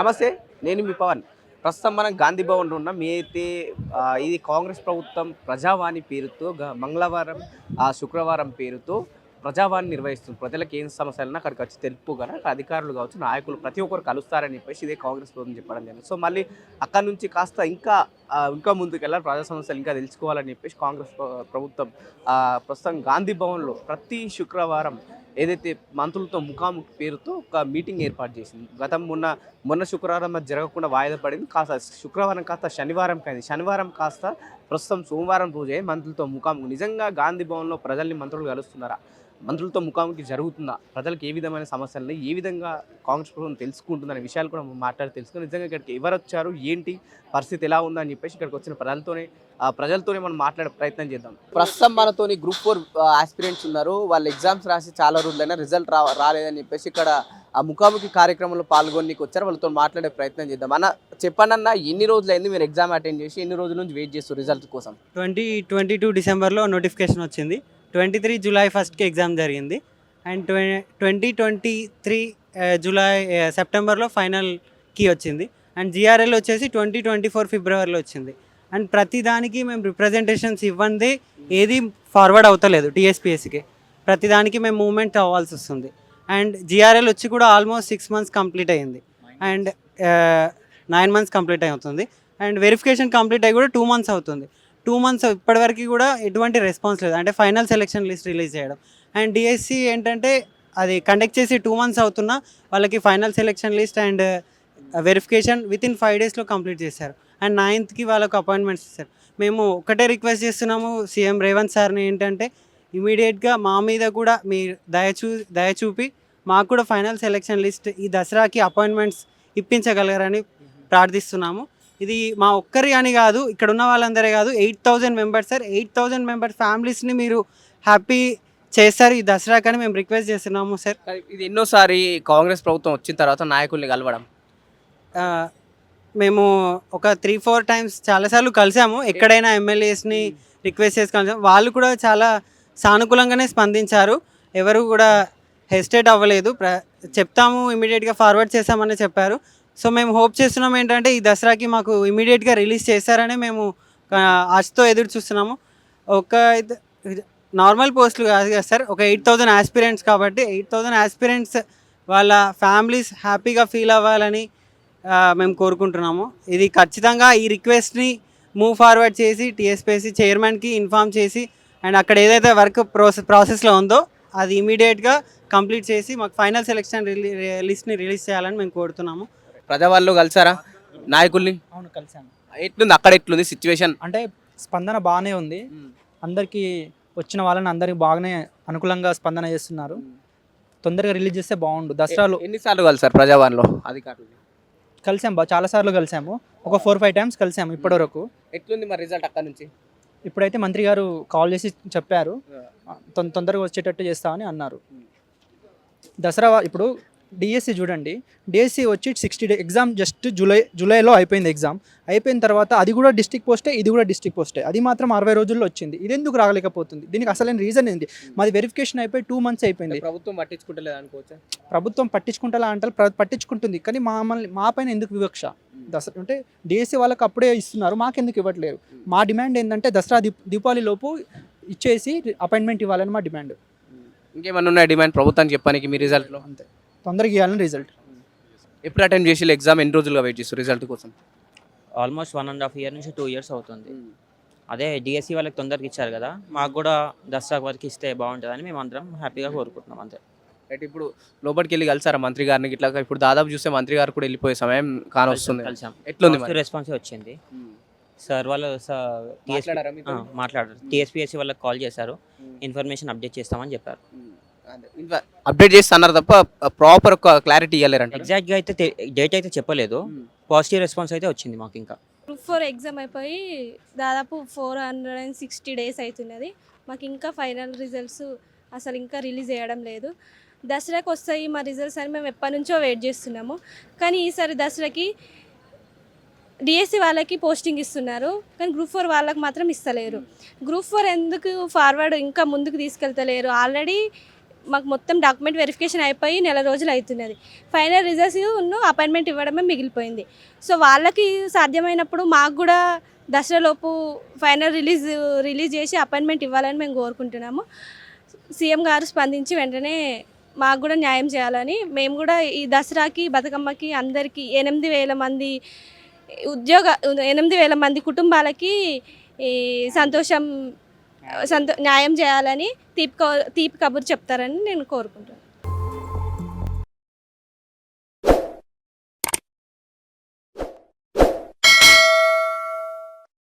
నమస్తే నేను మీ పవన్. ప్రస్తుతం మనం గాంధీ భవన్లో ఉన్నాం. మీ అయితే ఇది కాంగ్రెస్ ప్రభుత్వం ప్రజావాణి పేరుతో మంగళవారం ఆ శుక్రవారం పేరుతో ప్రజావాణి నిర్వహిస్తుంది. ప్రజలకు ఏం సమస్యలన్నా అక్కడికి వచ్చి తెలుపు కనుక అధికారులు కావచ్చు నాయకులు ప్రతి ఒక్కరు కలుస్తారని చెప్పేసి ఇదే కాంగ్రెస్ ప్రభుత్వం చెప్పడం జరిగింది. సో మళ్ళీ అక్కడ నుంచి కాస్త ఇంకా ఇంకా ముందుకెళ్ళాలి ప్రజా సమస్యలు ఇంకా తెలుసుకోవాలని చెప్పేసి కాంగ్రెస్ ప్రభుత్వం ప్రస్తుతం గాంధీ భవన్లో ప్రతి శుక్రవారం ఏదైతే మంత్రులతో ముఖాముఖి పేరుతో ఒక మీటింగ్ ఏర్పాటు చేసింది. గతం మొన్న మొన్న శుక్రవారం అది జరగకుండా వాయిదా పడింది. కాస్త శుక్రవారం కాస్త శనివారం కాదు శనివారం కాస్త ప్రస్తుతం సోమవారం రోజే మంత్రులతో ముఖాముఖి. నిజంగా గాంధీ భవన్లో ప్రజల్ని మంత్రులు కలుస్తున్నారా? మంత్రులతో ముఖాముఖి జరుగుతుందా? ప్రజలకు ఏ విధమైన సమస్యలని ఏ విధంగా కాంగ్రెస్ ప్రభుత్వం తెలుసుకుంటుందనే విషయాలు కూడా మనం మాట్లాడి తెలుసుకుని నిజంగా ఇక్కడికి ఎవరు వచ్చారు? ఏంటి? పరిస్థితి ఎలా ఉందని చెప్పేసి ఇక్కడికి వచ్చిన ప్రజలతోనే ఆ ప్రజలతోనే మనం మాట్లాడే ప్రయత్నం చేద్దాం. ప్రస్తుతం మనతోని గ్రూప్ ఫోర్ ఆస్పిరెంట్స్ ఉన్నారు. వాళ్ళు ఎగ్జామ్స్ రాసి చాలా రోజులైనా రిజల్ట్ రా రాలేదని చెప్పేసి ఇక్కడ ఆ ముఖాముఖి కార్యక్రమంలో పాల్గొనికి వచ్చారు. వాళ్ళతో మాట్లాడే ప్రయత్నం చేద్దాం. అన్న చెప్పండి అన్న ఎన్ని రోజులైంది మీరు ఎగ్జామ్ అటెండ్ చేసి? ఎన్ని రోజుల నుంచి వెయిట్ చేస్తారు రిజల్ట్ కోసం? ట్వంటీ ట్వంటీ టూ డిసెంబర్లో నోటిఫికేషన్ వచ్చింది. ట్వంటీ త్రీ జూలై ఫస్ట్కి ఎగ్జామ్ జరిగింది. అండ్ ట్వ ట్వంటీ ట్వంటీ త్రీ జూలై సెప్టెంబర్లో ఫైనల్కి వచ్చింది. అండ్ జిఆర్ఎల్ వచ్చేసి ట్వంటీ ట్వంటీ ఫోర్ ఫిబ్రవరిలో వచ్చింది. అండ్ ప్రతి దానికి మేము రిప్రజెంటేషన్స్ ఇవ్వండి ఏది ఫార్వర్డ్ అవుతలేదు టీఎస్పిఎస్సికి ప్రతి దానికి మేము మూవ్మెంట్ అవ్వాల్సి వస్తుంది. అండ్ జిఆర్ఎల్ వచ్చి కూడా ఆల్మోస్ట్ సిక్స్ మంత్స్ కంప్లీట్ అయ్యింది. అండ్ నైన్ మంత్స్ కంప్లీట్ అవుతుంది. అండ్ వెరిఫికేషన్ కంప్లీట్ అయ్యి కూడా టూ మంత్స్ అవుతుంది. టూ మంత్స్ ఇప్పటివరకు కూడా ఎటువంటి రెస్పాన్స్ లేదు. అంటే ఫైనల్ సెలెక్షన్ లిస్ట్ రిలీజ్ చేయడం. అండ్ డిఎస్సి ఏంటంటే అది కండక్ట్ చేసి టూ మంత్స్ అవుతున్నా వాళ్ళకి final selection list and verification within five డేస్లో కంప్లీట్ చేశారు. అండ్ నైన్త్కి వాళ్ళకు అపాయింట్మెంట్స్ ఇస్తారు మేము ఒకటే రిక్వెస్ట్ చేస్తున్నాము సీఎం రేవంత్ సార్ని ఏంటంటే ఇమీడియట్గా మా మీద కూడా మీరు దయచూ దయచూపి మాకు కూడా ఫైనల్ సెలెక్షన్ లిస్ట్ ఈ దసరాకి అపాయింట్మెంట్స్ ఇప్పించగలరని ప్రార్థిస్తున్నాము. ఇది మా ఒక్కరి అని కాదు ఇక్కడ ఉన్న వాళ్ళందరే కాదు eight thousand members sir. Eight thousand members ఫ్యామిలీస్ని మీరు హ్యాపీ చేస్తారు ఈ దసరా కానీ మేము రిక్వెస్ట్ చేస్తున్నాము సార్. ఇది ఎన్నోసారి కాంగ్రెస్ ప్రభుత్వం వచ్చిన తర్వాత నాయకుల్ని కలవడం? మేము ఒక త్రీ ఫోర్ టైమ్స్ చాలాసార్లు కలిసాము. ఎక్కడైనా ఎమ్మెల్యేస్ని రిక్వెస్ట్ చేసి కలిసాము వాళ్ళు కూడా చాలా సానుకూలంగానే స్పందించారు. ఎవరు కూడా హెసిటేట్ అవ్వలేదు. ప్ర చెప్తాము ఇమీడియట్గా ఫార్వర్డ్ చేస్తామని చెప్పారు. సో మేము హోప్ చేస్తున్నాం ఏంటంటే ఈ దసరాకి మాకు ఇమీడియట్గా రిలీజ్ చేస్తారని మేము ఆశతో ఎదురు చూస్తున్నాము. ఒక నార్మల్ పోస్టులు కాదు కదా సార్ ఒక ఎయిట్ థౌజండ్ ఆస్పిరెంట్స్ కాబట్టి ఎయిట్ థౌజండ్ ఆస్పిరెంట్స్ వాళ్ళ ఫ్యామిలీస్ హ్యాపీగా ఫీల్ అవ్వాలని మేము కోరుకుంటున్నాము. ఇది ఖచ్చితంగా ఈ రిక్వెస్ట్ని మూవ్ ఫార్వర్డ్ చేసి టీఎస్పీఎస్సీ చైర్మన్కి ఇన్ఫామ్ చేసి అండ్ అక్కడ ఏదైతే వర్క్ ప్రాసెస్ ప్రాసెస్లో ఉందో అది ఇమీడియట్గా కంప్లీట్ చేసి మాకు ఫైనల్ సెలెక్షన్ రిలీ లిస్ట్ని రిలీజ్ చేయాలని మేము కోరుతున్నాము. ప్రజావాళ్ళు కలిసారా? నాయకుల్ని? అవును కలిసాను ఎట్లుంది? అక్కడ ఎట్లుంది సిచ్యువేషన్ అంటే స్పందన బాగానే ఉంది. అందరికీ వచ్చిన వాళ్ళని అందరికి బాగానే అనుకూలంగా స్పందన చేస్తున్నారు. తొందరగా రిలీజ్ చేస్తే బాగుండు. దసరాలో ఎన్నిసార్లు కలిసారు ప్రజావాణిలో అధికారులు? కలిసాం బా చాలా సార్లు కలిసాము. ఒక ఫోర్ ఫైవ్ టైమ్స్ కలిసాము ఇప్పటివరకు. ఎట్లుంది మరి రిజల్ట్ అక్కడ నుంచి? ఇప్పుడైతే మంత్రి గారు కాల్ చేసి చెప్పారు. తొందరగా వచ్చేటట్టు చేస్తామని అన్నారు. దసరా ఇప్పుడు డిఎస్సి చూడండి. డిఎస్సి వచ్చి sixty day exam just July జూలైలో అయిపోయింది ఎగ్జామ్ అయిపోయిన తర్వాత అది కూడా డిస్టిక్ పోస్టే ఇది కూడా డిస్టిక్ పోస్టే అది మాత్రం అరవై రోజుల్లో వచ్చింది. ఇది ఎందుకు రాగలేకపోతుంది దీనికి అసలైన రీజన్ ఏంది? మాది వెరిఫికేషన్ అయిపోయి టూ మంత్స్ అయిపోయింది. ప్రభుత్వం పట్టించుకుంటలేదు అనుకోవచ్చా? ప్రభుత్వం పట్టించుకుంటా అంటారు పట్టించుకుంటుంది. కానీ మమ్మల్ని మా పైన ఎందుకు వివక్ష? దసరా అంటే డిఎస్సి వాళ్ళకి అప్పుడే ఇస్తున్నారు. మాకెందుకు ఇవ్వట్లేరు మా డిమాండ్ ఏంటంటే దసరా దీప్ దీపావళి లోపు ఇచ్చేసి అపాయింట్మెంట్ ఇవ్వాలని మా డిమాండ్ ఇంకేమన్నా ఉన్నాయి డిమాండ్ ప్రభుత్వానికి చెప్పడానికి మీ రిజల్ట్లో అంతే. తొందరగా ఇవ్వాలని రిజల్ట్ ఎప్పుడు అటెండ్ చేసి ఎగ్జామ్ ఎన్ని రోజులుగా వెయిట్ చేస్తారు రిజల్ట్ కోసం? Almost one and half year నుంచి టూ ఇయర్స్ అవుతుంది. అదే డిఎస్సి వాళ్ళకి తొందరగా ఇచ్చారు కదా మాకు కూడా దసరా వరకు ఇస్తే బాగుంటుందని మేము అందరం హ్యాపీగా కోరుకుంటున్నాం అంతే. అయితే ఇప్పుడు లోపలికి వెళ్ళి కలిసారా మంత్రి గారిని? ఇట్లా ఇప్పుడు దాదాపు చూస్తే మంత్రి గారు కూడా వెళ్ళిపోయే సమయం కానొస్తుంది. కలిసాం ఎట్లుంది మరి? రెస్పాన్స్ వచ్చింది. సార్ వాళ్ళు టీఎస్పీ మాట్లాడారా మీతో? మాట్లాడారు. టీఎస్పీఎస్సీ వాళ్ళకి కాల్ చేశారు. ఇన్ఫర్మేషన్ అప్డేట్ చేస్తామని చెప్పారు. అప్డేట్ చేస్తే అన్నారు తప్ప ప్రాపర్ ఒక క్లారిటీ ఇవ్వలేరంట. ఎగ్జాక్ట్గా అయితే డేట్ అయితే చెప్పలేదు. పాజిటివ్ రెస్పాన్స్ అయితే వచ్చింది మాకు ఇంకా. గ్రూప్ ఫోర్ ఎగ్జామ్ అయిపోయి దాదాపు four hundred and sixty days అవుతున్నది మాకు ఇంకా ఫైనల్ రిజల్ట్స్ అసలు ఇంకా రిలీజ్ చేయడం లేదు. దసరాకి వస్తాయి మా రిజల్ట్స్ అని మేము ఎప్పటి నుంచో వెయిట్ చేస్తున్నాము. కానీ ఈసారి దసరాకి డిఎస్సి వాళ్ళకి పోస్టింగ్ ఇస్తున్నారు. కానీ గ్రూప్ ఫోర్ వాళ్ళకి మాత్రం ఇస్తలేరు. గ్రూప్ ఫోర్ ఎందుకు ఫార్వర్డ్ ఇంకా ముందుకు తీసుకెళ్తలేరు? ఆల్రెడీ మాకు మొత్తం డాక్యుమెంట్ వెరిఫికేషన్ అయిపోయి నెల రోజులు అవుతున్నది. ఫైనల్ రిజల్ట్స్ అపాయింట్మెంట్ ఇవ్వడమే మిగిలిపోయింది. సో వాళ్ళకి సాధ్యమైనప్పుడు మాకు కూడా దసరాలోపు ఫైనల్ రిలీజ్ రిలీజ్ చేసి అపాయింట్మెంట్ ఇవ్వాలని మేము కోరుకుంటున్నాము. సీఎం గారు స్పందించి వెంటనే మాకు కూడా న్యాయం చేయాలని మేము కూడా ఈ దసరాకి బతుకమ్మకి అందరికీ ఎనిమిది వేల మంది ఉద్యోగ ఎనిమిది వేల మంది కుటుంబాలకి ఈ సంతోషం సంతో న్యాయం చేయాలని తీపి కబు- తీపి కబురు చెప్తారని నేను కోరుకుంటున్నాను.